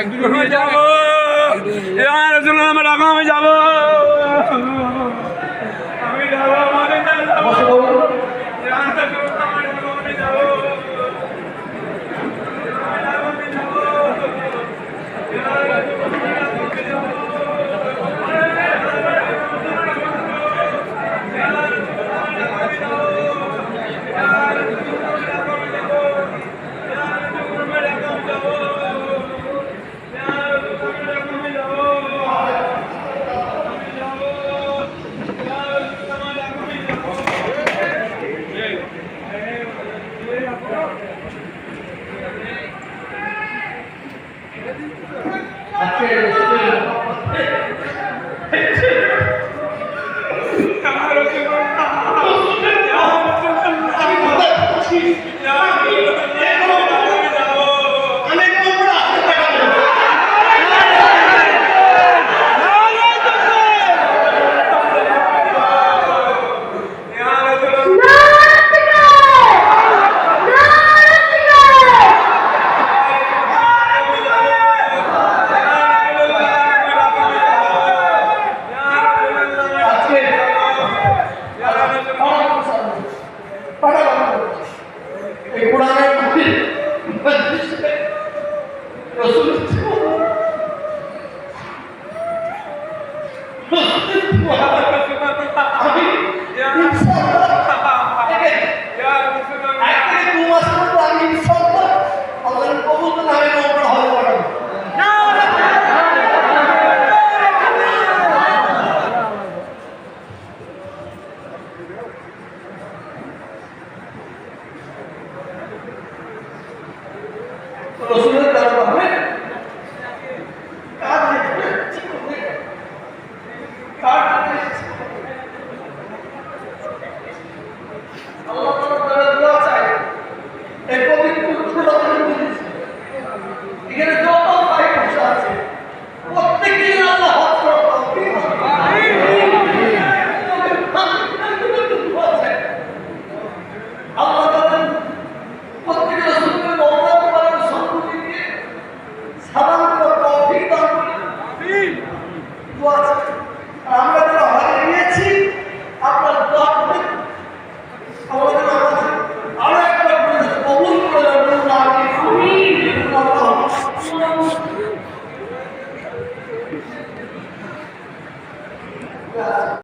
আমি যাব। আমি যাব। ಅಷ್ಟೇ আমরা